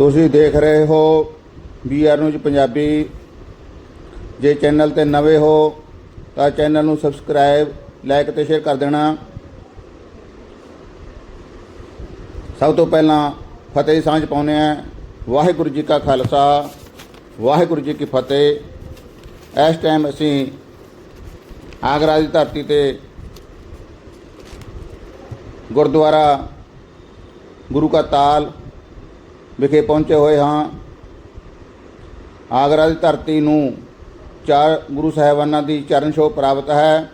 ਤੁਸੀਂ ਦੇਖ ਰਹੇ ਹੋ ਬੀਆਰ ਨਿਊਜ਼ ਪੰਜਾਬੀ। ਜੇ ਚੈਨਲ ਤੇ ਨਵੇਂ ਹੋ, ਤਾਂ ਚੈਨਲ ਨੂੰ ਸਬਸਕ੍ਰਾਈਬ, ਲਾਈਕ ਤੇ ਸ਼ੇਅਰ ਕਰ ਦੇਣਾ। ਸਭ ਤੋਂ ਪਹਿਲਾਂ ਫਤਿਹ ਦੀ ਸਾਂਝ ਪਾਉਂਦੇ ਆ ਵਾਹਿਗੁਰੂ ਜੀ ਕਾ ਖਾਲਸਾ, ਵਾਹਿਗੁਰੂ ਜੀ ਕੀ ਫਤਿਹ। ਇਸ ਟਾਈਮ ਅਸੀਂ ਆਗਰਾ ਦੀ ਧਰਤੀ ਤੇ ਗੁਰਦੁਆਰਾ ਗੁਰੂ ਕਾ ਤਾਲ ਵਿਖੇ ਪਹੁੰਚੇ ਹੋਏ ਹਾਂ। ਆਗਰਾ ਦੀ ਧਰਤੀ ਨੂੰ ਚਾਰ ਗੁਰੂ ਸਾਹਿਬਾਨਾਂ ਦੀ ਚਰਨ ਛੋਹ ਪ੍ਰਾਪਤ ਹੈ।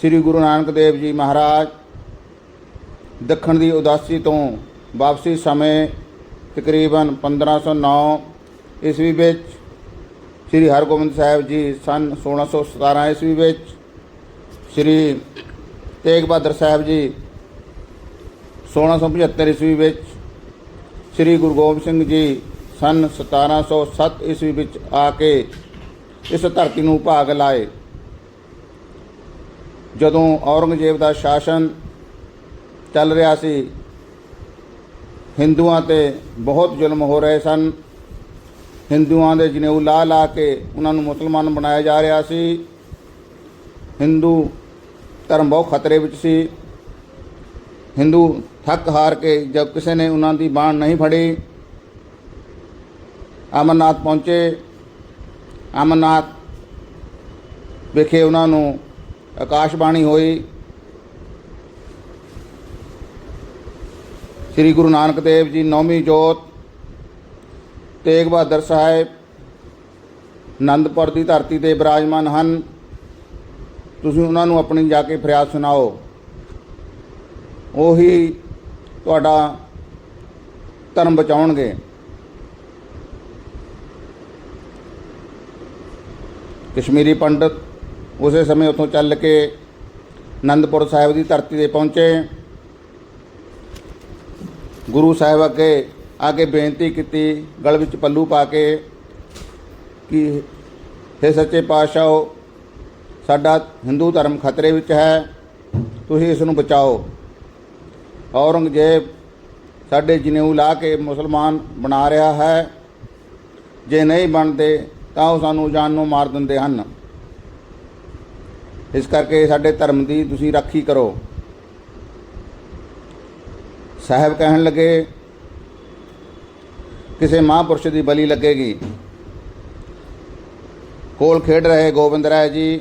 ਸ੍ਰੀ ਗੁਰੂ ਨਾਨਕ ਦੇਵ ਜੀ ਮਹਾਰਾਜ ਦੱਖਣ ਦੀ ਉਦਾਸੀ ਤੋਂ ਵਾਪਸੀ ਸਮੇਂ ਤਕਰੀਬਨ 1509 ਈਸਵੀ ਵਿੱਚ ਸ੍ਰੀ ਹਰਗੋਬਿੰਦ ਸਾਹਿਬ ਜੀ ਸਨ 1617 ਈਸਵੀ ਵਿੱਚ ਸ੍ਰੀ ਤੇਗ ਬਹਾਦਰ ਸਾਹਿਬ ਜੀ 1675 ਈਸਵੀ ਵਿੱਚ ਸ੍ਰੀ ਗੁਰੂ ਗੋਬਿੰਦ ਸਿੰਘ ਜੀ ਸਨ 1707 ਈਸਵੀ ਵਿੱਚ ਆ ਕੇ ਇਸ ਧਰਤੀ ਨੂੰ ਭਾਗ ਲਾਏ। ਜਦੋਂ ਔਰੰਗਜ਼ੇਬ ਦਾ ਸ਼ਾਸਨ ਚੱਲ ਰਿਹਾ ਸੀ, ਹਿੰਦੂਆਂ ਤੇ ਬਹੁਤ ਜ਼ੁਲਮ ਹੋ ਰਹੇ ਸਨ। ਹਿੰਦੂਆਂ ਦੇ ਜਨੇਊ ਲਾ ਲਾ ਕੇ ਉਹਨਾਂ ਨੂੰ ਮੁਸਲਮਾਨ ਬਣਾਇਆ ਜਾ ਰਿਹਾ ਸੀ। ਹਿੰਦੂ ਧਰਮ ਬਹੁਤ ਖਤਰੇ ਵਿੱਚ ਸੀ। ਹਿੰਦੂ ਥੱਕ ਹਾਰ ਕੇ ਜਦ ਕਿਸੇ ਨੇ ਉਹਨਾਂ ਦੀ ਬਾਣ ਨਹੀਂ ਫੜੀ, ਅਮਰਨਾਥ ਪਹੁੰਚੇ। ਅਮਰਨਾਥ ਵਿਖੇ ਉਹਨਾਂ ਨੂੰ ਆਕਾਸ਼ਬਾਣੀ ਹੋਈ। ਸ੍ਰੀ ਗੁਰੂ ਨਾਨਕ ਦੇਵ ਜੀ ਨੌਵੀਂ ਜੋਤ, ਤੇਗ ਬਹਾਦਰ ਸਾਹਿਬ ਆਨੰਦਪੁਰ ਦੀ ਧਰਤੀ ਤੇ ਬਿਰਾਜਮਾਨ ਹਨ। ਤੁਸੀਂ ਉਹਨਾਂ ਨੂੰ ਆਪਣੀ ਜਾ ਕੇ ਫਰਿਆਦ ਸੁਣਾਓ। ਉਹੀ ਤੁਹਾਡਾ ਧਰਮ ਬਚਾਉਣਗੇ। ਕਸ਼ਮੀਰੀ ਪੰਡਤ ਉਸੇ ਸਮੇਂ ਉੱਥੋਂ ਚੱਲ ਕੇ ਆਨੰਦਪੁਰ ਸਾਹਿਬ ਦੀ ਧਰਤੀ ਤੇ ਪਹੁੰਚੇ। ਗੁਰੂ ਸਾਹਿਬ ਅੱਗੇ ਆ ਕੇ ਬੇਨਤੀ ਕੀਤੀ, ਗਲ ਵਿੱਚ ਪੱਲੂ ਪਾ ਕੇ ਕਿ हे ਸੱਚੇ ਪਾਤਸ਼ਾਹ, ਸਾਡਾ ਹਿੰਦੂ ਧਰਮ ਖਤਰੇ ਵਿੱਚ ਹੈ, ਤੁਸੀਂ ਇਸ ਨੂੰ ਬਚਾਓ। ਔਰੰਗਜ਼ੇਬ ਸਾਡੇ ਜਨੇਊ ਲਾ ਕੇ ਮੁਸਲਮਾਨ ਬਣਾ ਰਿਹਾ ਹੈ। ਜੇ ਨਹੀਂ ਬਣਦੇ, ਤਾਂ ਉਹ ਸਾਨੂੰ ਜਾਨ ਨੂੰ ਮਾਰ ਦਿੰਦੇ ਹਨ। ਇਸ ਕਰਕੇ ਸਾਡੇ ਧਰਮ ਦੀ ਤੁਸੀਂ ਰਾਖੀ ਕਰੋ। ਸਾਹਿਬ ਕਹਿਣ ਲੱਗੇ, ਕਿਸੇ ਮਹਾਂਪੁਰਸ਼ ਦੀ ਬਲੀ ਲੱਗੇਗੀ। ਕੋਲ ਖੇਡ ਰਹੇ ਗੋਬਿੰਦ ਰਾਏ ਜੀ,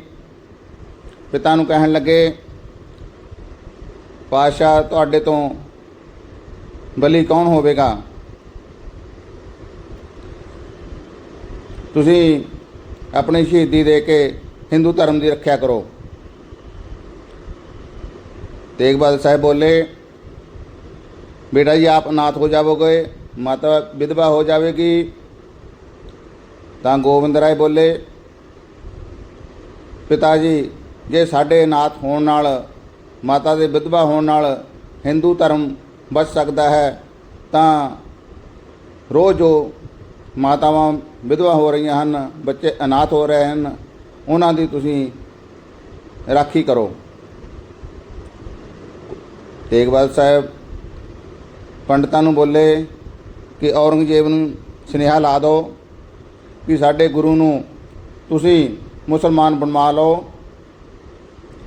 ਪਿਤਾ ਨੂੰ ਕਹਿਣ ਲੱਗੇ ਪਾਸ਼ਾ ਤੁਹਾਡੇ ਤੋਂ ਬਲੀ ਕੌਣ ਹੋਵੇਗਾ? ਤੁਸੀਂ ਆਪਣੀ ਸ਼ਹੀਦੀ ਦੇ ਕੇ ਹਿੰਦੂ ਧਰਮ ਦੀ ਰੱਖਿਆ ਕਰੋ। ਤੇਗ ਬਹਾਦਰ ਸਾਹਿਬ ਬੋਲੇ, ਬੇਟਾ ਜੀ, ਆਪ ਅਨਾਥ ਹੋ ਜਾਵੋਗੇ, ਮਾਤਾ ਵਿਧਵਾ ਹੋ ਜਾਵੇਗੀ। ਤਾਂ ਗੋਬਿੰਦ ਰਾਏ ਬੋਲੇ, ਪਿਤਾ ਜੀ, ਜੇ ਸਾਡੇ ਅਨਾਥ ਹੋਣ ਨਾਲ ਮਾਤਾ ਦੇ ਵਿਧਵਾ ਹੋਣ ਨਾਲ ਹਿੰਦੂ ਧਰਮ ਬਚ ਸਕਦਾ ਹੈ, ਤਾਂ ਰੋਜ਼ ਜੋ ਮਾਤਾਵਾਂ ਵਿਧਵਾ ਹੋ ਰਹੀਆਂ ਹਨ, ਬੱਚੇ ਅਨਾਥ ਹੋ ਰਹੇ ਹਨ, ਉਹਨਾਂ ਦੀ ਤੁਸੀਂ ਰਾਖੀ ਕਰੋ। ਤੇਗ ਬਹਾਦਰ ਸਾਹਿਬ ਪੰਡਤਾਂ ਨੂੰ ਬੋਲੇ ਕਿ ਔਰੰਗਜ਼ੇਬ ਨੂੰ ਸੁਨੇਹਾ ਲਾ ਦਿਓ ਕਿ ਸਾਡੇ ਗੁਰੂ ਨੂੰ ਤੁਸੀਂ ਮੁਸਲਮਾਨ ਬਣਵਾ ਲਓ।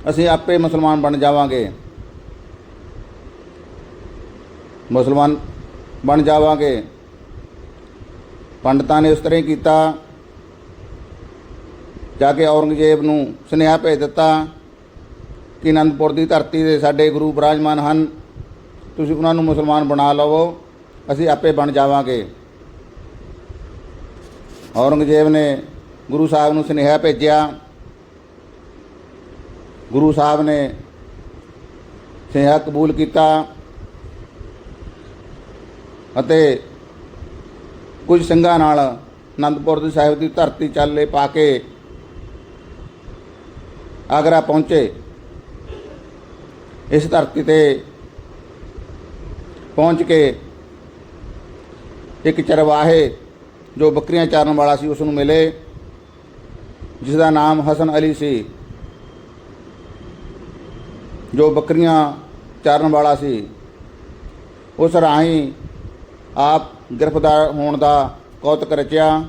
ਅਸੀਂ ਆਪੇ ਮੁਸਲਮਾਨ ਬਣ ਜਾਵਾਂਗੇ। ਮੁਸਲਮਾਨ ਬਣ ਜਾਵਾਂਗੇ। ਪੰਡਤਾਂ ਨੇ ਉਸ ਤਰ੍ਹਾਂ ਹੀ ਕੀਤਾ। ਜਾ ਕੇ ਔਰੰਗਜ਼ੇਬ ਨੂੰ ਸੁਨੇਹਾ ਭੇਜ ਦਿੱਤਾ ਕਿ ਅਨੰਦਪੁਰ ਦੀ ਧਰਤੀ ਦੇ ਸਾਡੇ ਗੁਰੂ ਬਰਾਜਮਾਨ ਹਨ। ਤੁਸੀਂ ਉਹਨਾਂ ਨੂੰ ਮੁਸਲਮਾਨ ਬਣਾ ਲਵੋ। ਅਸੀਂ ਆਪੇ ਬਣ ਜਾਵਾਂਗੇ। ਔਰੰਗਜ਼ੇਬ ਨੇ ਗੁਰੂ ਸਾਹਿਬ ਨੂੰ ਸੁਨੇਹਾ ਭੇਜਿਆ। ਗੁਰੂ ਸਾਹਿਬ ਨੇ ਸੁਨੇਹਾ ਕਬੂਲ ਕੀਤਾ ਅਤੇ ਕੁਝ ਸਿੰਘਾਂ ਨਾਲ ਅਨੰਦਪੁਰ ਦੇ ਸਾਹਿਬ ਦੀ ਧਰਤੀ ਚੱਲੇ ਪਾ ਕੇ ਆਗਰਾ ਪਹੁੰਚੇ। ਇਸ ਧਰਤੀ ਤੇ ਪਹੁੰਚ ਕੇ ਇੱਕ ਚਰਵਾਹੇ ਜੋ ਬੱਕਰੀਆਂ ਚਾਰਨ ਵਾਲਾ ਸੀ, ਉਸ ਨੂੰ ਮਿਲੇ ਜਿਸ ਦਾ ਨਾਮ ਹਸਨ ਅਲੀ ਸੀ। ਜੋ ਬੱਕਰੀਆਂ ਚਾਰਨ ਵਾਲਾ ਸੀ, ਉਸ ਰਾਹੀਂ ਆਪ ਗ੍ਰਿਫਤਾਰ ਹੋਣ ਦਾ ਕੌਤਕ ਰਚਿਆ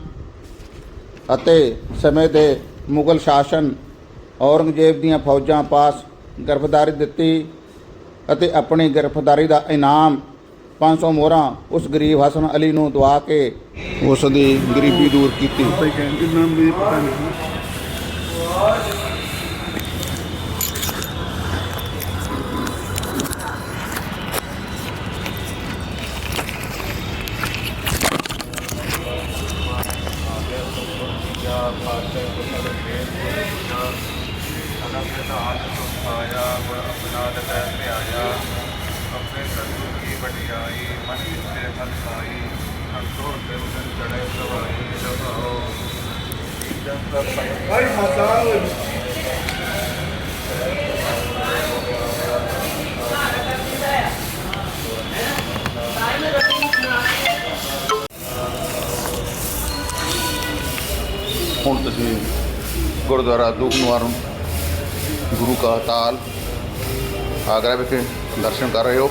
ਅਤੇ ਸਮੇਂ ਦੇ ਮੁਗਲ ਸ਼ਾਸਨ ਔਰੰਗਜ਼ੇਬ ਦੀਆਂ ਫੌਜਾਂ ਪਾਸ ਗ੍ਰਿਫਤਾਰੀ ਦਿੱਤੀ ਅਤੇ ਆਪਣੀ ਗ੍ਰਿਫਤਾਰੀ ਦਾ ਇਨਾਮ 500 ਮੋਹਰਾਂ ਉਸ ਗਰੀਬ ਹਸਨ ਅਲੀ ਨੂੰ ਦਵਾ ਕੇ ਉਸ ਦੀ ਗਰੀਬੀ ਦੂਰ ਕੀਤੀ। ਭਾਈ ਕਹਿੰਦੇ ਨਾਮ ਵੀ ਪਤਾ ਆਪਣੇ ਸਤਿਗੁਰ ਕੀ ਵਡਿਆਈ ਮਨ ਵਿੱਚ ਫਲ ਪਾਈ ਸੰਤੋਖ ਦੇ ਉਦਨ ਚੜੇ ਸਵਾਈ ਜਪਾਓ ਜਪ ਤਪ ਭਾਈ ਮਾਤਾ ਗੁਰਦੁਆਰਾ ਦੁੱਖ ਨਿਵਾਰਨ ਗੁਰੂ ਕਾ ਤਾਲ ਆਗਰਾ ਵਿਖੇ ਦਰਸ਼ਨ ਕਰ ਰਹੇ ਹੋ।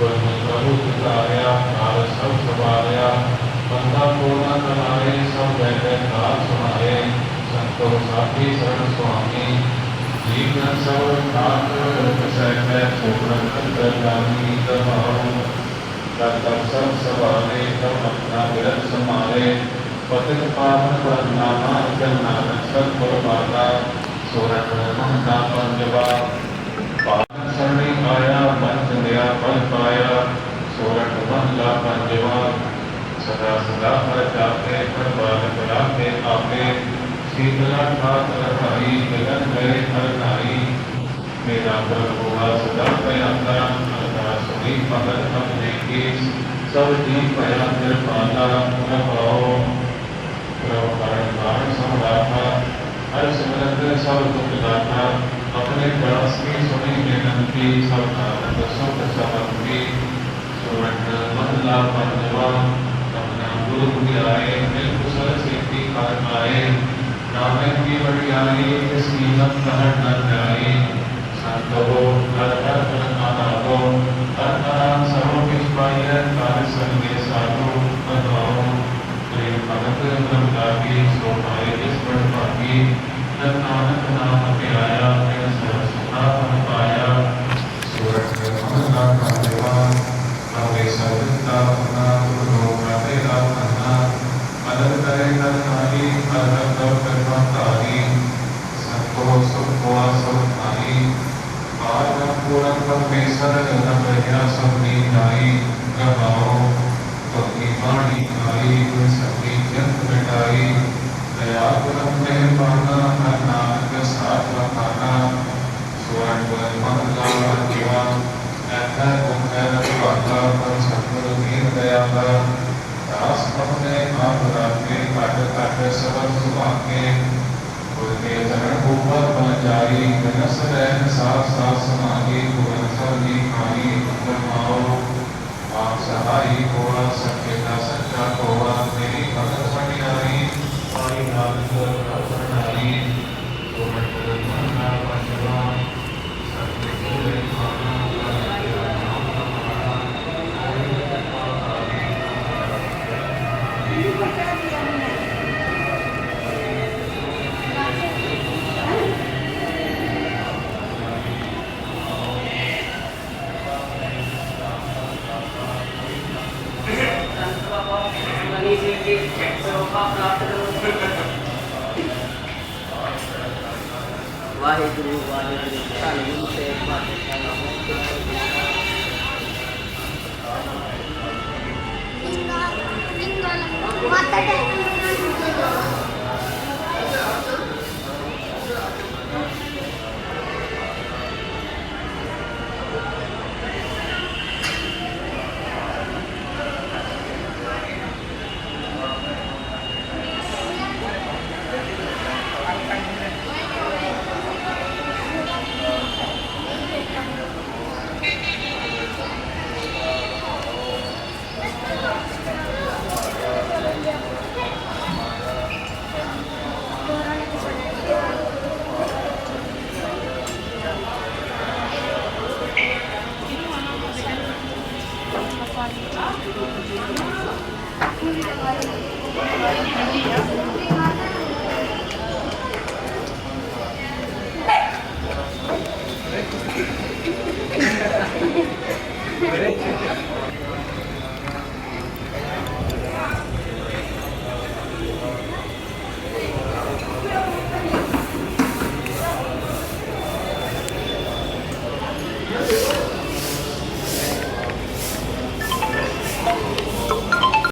ਪੰਜਵਾ ਹਰ ਨਾਮ ਤੇ ਹੋਇਆ ਸੰਕਾਜ ਮਹਾ ਹੋਇਆ ਰੱਬ ਚਰਣੀ ਮਨ ਲਾਗਾ ਪੂਰਨ ਜਾਕੇ ਭਾਗਾ ਮਿਲ ਸਾਧ ਸੰਕਰ ਧਿਆਇਆ ਆਠ ਹੈ ਆਣਾ ਮੇਰਾ ਹਰ ਹਰ ਮਨ ਦਿਆ ਫਲ ਪਾਇਆ ਰਹਾਓ ਬੜਾ ਦੂਰ ਬਲਾ ਸੰਤੋਖ ਜਾਗਿਆ ਨਾਮ ਨਾਮ ਮਨ ਲਾਗਿਆ ਮਨ ਤਨ ਹਰ ਹਰ ਸਮਾਵੇ ਨਾਮ ਦਾਸ ਸੱਚੇ ਮਨ ਲਾਵੇ ਸੋਰਠ ਮਹਲਾ ਪੰਜਵਾ ਗੁਰ ਪ੍ਰਭੂ ਧਿਆਇਆ ਕਾਲ ਸਭ ਸਵਾਰਿਆ ਬੰਦਾ ਪੂਰਨਾ ਕਮਾਏ, ਸਭ ਬੈ ਬੈ ਕਾਲ ਸੁਣਾਏ। ਸੰਤੋ ਸਾਥੀ ਸਰਣ ਸੁਆਮੀ, ਜੀਵਨ ਸਭ ਨਾਥ ਕਸੈ ਕੈ ਚੋਪਨ ਅੰਤਰ ਗਾਮੀ ਦਵਾਉ ਕਰ ਕਰ ਸਭ ਸਵਾਲੇ ਤਬ ਆਪਣਾ ਵਿਰਤ ਸਮਾਰੇ। ਪਤਿਤ ਪਾਵਨ ਪਰ ਨਾਮਾ ਅਕਲ ਨਾਨਕ ਸਤ ਗੁਰ ਬਾਤਾ ਸੋਰਠ ਮਹੰਦਾ ਪੰਜਵਾ। ਪਾਵਨ ਸਰਣੀ ਆਇਆ ਬੰਦ ਲਿਆ ਪਲ ਪਾਇਆ ਸੋਰਠ ਮਹਲਾ ਪੰਜਵਾ ਸਦਾ ਸਦਾ ਹਰ ਜਾਪੇ ਪਰ ਬਾਲ ਬਲਾਕੇ ਆਪੇ ਸੀਤਲਾ ਠਾਕ ਰਹਾਈ ਗਗਨ ਗਏ ਹਰ ਨਾਈ ਮੇਰਾ ਪ੍ਰਭੁਆ ਸਦਾ ਪਿਆਤਾ ਅਰਦਾ ਸੁਣੀ ਭਗਤ ਆਪਣੇ ਕੀ ਸਭ ਜੀ ਭਇਆ ਕਿਰਪਾਲਾ ਪ੍ਰਭਾਓ ਪ੍ਰਭ ਕਰਨ ਬਾਣ ਸਮਰਾਤਾ ਹਰ ਸਿਮਰਤ ਸਭ ਦੁਖ ਦਾਤਾ ਆਪਣੇ ਦਾਸ ਕੀ ਸੁਣੀ ਬੇਨੰਤੀ ਸਭ ਨਾਨਕ ਸੁਖ ਸਮਰਪੀ ਸੁਰਤ ਮਹਲਾ ਪੰਜਵਾ ਆਪਣਾ ਗੁਰੂ ਗੁਰਿਆਏ ਮਿਲ ਕੁਸਲ ਸੇਤੀ ਕਰ ਆਏ ਨਾਮੇ ਕੀ ਵਡਿਆਈ ਇਸ ਨੀਮਤ ਕਹਿਣ ਨ ਜਾਈ ਸੰਤੋ ਹਰ ਹਰ ਅਨਾਦੋ ਹਰ ਹਰ ਸਰਵ ਕਿਛ ਪਾਈਐ ਕਾਰ ਸੰਗੇ ਸਾਧੂ ਬਧਾਓ ਪ੍ਰੇਮ ਭਗਤ ਬ੍ਰਹਮਦਾਗੀ ਸੋ ਪਾਏ ਇਸ ਬੜ ਭਾਗੀ ਜਨ ਨਾਨਕ ਨਾਮ ਧਿਆਇਆ ਤੇ ਸਰਬ ਸੁਖਾ ਪਨ ਪਾਇਆ ਸੂਰਜ ਮਹਲਾ ਕਾਲੇਵਾ ਨਵੇਂ ਸਰਵਿਤਾ ਆਪਣਾ ਗੁਰੂ ਰਾਤੇ ਰਾਖਣਾ ਮਦਦ ਕਰੇ ਤਨ ਨਾਰੀ ਹਰ ਹਰ ਦਵ ਕਰਮਾ ਧਾਰੀ ਸੰਤੋ ਸੁਖ ਹੋਆ ਸਭ ਨਾਈ ਆਜ ਪੂਰਨ ਪਰਮੇਸ਼ਰ ਜਨਮ ਰਹਿਆ ਸਭ ਨਾਈ ਗਵਾਓ ਤੁਮੀ ਬਾਣੀ ਆਈ ਸਭੀ ਜੰਤ ਮਿਟਾਈ। ਦਇਆ ਕਰਮ ਮਿਹਰਬਾਨਾ ਹਰ ਨਾਨਕ ਸਾਥ ਲਖਾਨਾ ਸੁਵਰਨ ਮਹਲਾ ਜੀਵਾ, ਐਥੈ ਗੁਰ ਰਖਵਾਲਾ ਪਰ ਸਤਿਗੁਰ ਵੀਰ ਦਇਆਲਾ ਦਾਸ ਆਪਣੇ ਆਪ ਰਾਖੇ, ਘਟ ਘਟ ਸਬਦ ਸੁਭਾਗੇ। ਗੁਰ ਕੇ ਚਰਨ ਉਪਰ ਬਲ ਜਾਈ ਬਿਨਸ ਰਹਿ ਸਾਥ ਸਾਥ ਸਮਾਗੀ ਗੁਰ ਸਭੀ ਖਾਈ ਫਰਮਾਓ ਆਪ ਸਹਾਈ ਹੋਆ ਸੱਚੇ ਦਾ ਸੱਚਾ ਹੋਆ ਤੇਰੀ ਭਗਤ ਵਡਿਆਈ ਪਾਈ ਨਾਨਕ ਰਤਨਾਈ ਵਾਹਿਗੁਰੂ ਵਾਹਿਗੁਰੂ ਧੰਨ ਗੁਰੂ ਤੇਗ ਬਹਾਦਰ ਮਾਤਾ ਟੈਕ